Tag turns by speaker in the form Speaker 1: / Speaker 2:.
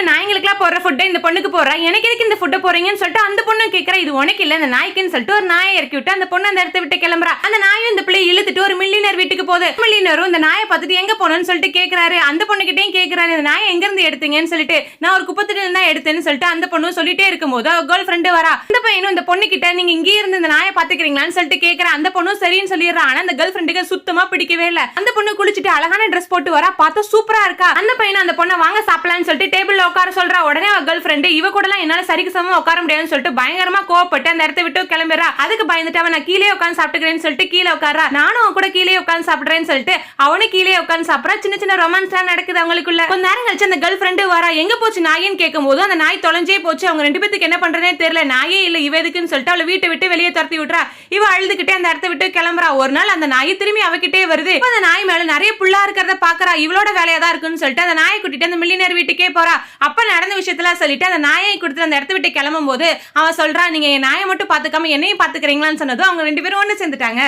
Speaker 1: பொண்ணு நாய்ங்களுக்குலாம் போடுற ஃபுட்டை இந்த பொண்ணுக்கு போடுறா? எனக்கு எதுக்கு இந்த ஃபுட்டை போறீங்கன்னு சொல்லிட்டு அந்த பொண்ணு கேட்கற இது உனக்கு இல்ல இந்த நாய்க்குன்னு சொல்லிட்டு ஒரு நாயை இறக்கி விட்டு அந்த பொண்ணு அந்த இடத்த விட்டு கிளம்புறா. அந்த நாயும் இந்த பிள்ளை இழுத்துட்டு ஒரு மில்லினர் வீட்டுக்கு போகுது. மில்லினரும் இந்த நாயை பார்த்துட்டு எங்க போனோம்னு சொல்லிட்டு கேட்கறாரு அந்த பொண்ணு கிட்டயும் கேக்குறாரு இந்த நாயை எங்க இருந்து எடுத்தீங்கன்னு சொல்லிட்டு. நான் ஒரு குப்பத்துல இருந்தா எடுத்தேன்னு சொல்லிட்டு அந்த பொண்ணு சொல்லிட்டே இருக்கும்போது அவ கேர்ள் ஃப்ரெண்டு வரா. அந்த பையனும் இந்த பொண்ணு கிட்ட நீங்க இங்கே இருந்து இந்த நாயை பாத்துக்கிறீங்களான்னு சொல்லிட்டு கேக்குறா. அந்த பொண்ணும் சரின்னு சொல்லிடுறா. ஆனா அந்த கேர்ள் ஃப்ரெண்டுக்கு சுத்தமா பிடிக்கவே இல்ல. அந்த பொண்ணு குளிச்சுட்டு அழகான ட்ரெஸ் போட்டு வரா. பார்த்தா சூப்பரா இருக்கா. அந்த பையனும் அந்த பொண்ணை வாங்க சாப்பிடலாம்னு சொல்லிட்டு உட்கார சொல்றா உடனே கேர்ள் ஃப்ரெண்டு இவ கூட எல்லாம் என்னால சரிக்கு சமமா உட்கார முடியாதுன்னு சொல்லிட்டு பயங்கரமா கோவப்பட்டு அந்த இடத்த விட்டு கிளம்புறா அதுக்கு பயந்துட்டு அவன் நான் கீழே உட்காந்து சாப்பிட்டுக்கிறேன்னு சொல்லிட்டு கீழே உட்காரா நானும் அவன் கூட கீழே உட்காந்து சாப்பிடுறேன்னு சொல்லிட்டு அவனும் கீழே உட்காந்து சாப்பிடறா. சின்ன சின்ன ரொமான்ஸ் எல்லாம் நடக்குது அவங்களுக்குள்ள. கொஞ்ச நேரம் கழிச்சு அந்த கேர்ள் ஃப்ரெண்டு வரா. எங்க போச்சு நாயின்னு கேட்கும் போது அந்த நாய் தொலைஞ்சே போச்சு. அவங்க ரெண்டு பேத்துக்கு என்ன பண்றதே தெரியல. நாயே இல்ல இவ எதுக்குன்னு சொல்லிட்டு அவளை வீட்டை விட்டு வெளியே துரத்தி விட்டுறா இவ அழுதுகிட்டே அந்த இடத்த விட்டு கிளம்புறா. ஒரு நாள் அந்த நாய் திரும்பி அவகிட்டே வருது. அந்த நாய் மேல நிறைய புள்ளா இருக்கிறத பாக்குறா. இவளோட வேலையா தான் இருக்குன்னு சொல்லிட்டு அந்த நாயை கூட்டிட்டு அந்த மில்லினர் வீட்டுக்கே போறா. அப்ப நடந்த விஷயத்துல சொல்லிட்டு அந்த நாயை கொடுத்து அந்த இடத்த விட்டு கிளம்பும் போது அவன் சொல்கிறான் நீங்க என் நாயை மட்டும் பாத்துக்காம என்னையும் பாத்துக்கிறீங்களான்னு சொன்னதும் அவங்க ரெண்டு பேரும் ஒன்று சேர்ந்துட்டாங்க.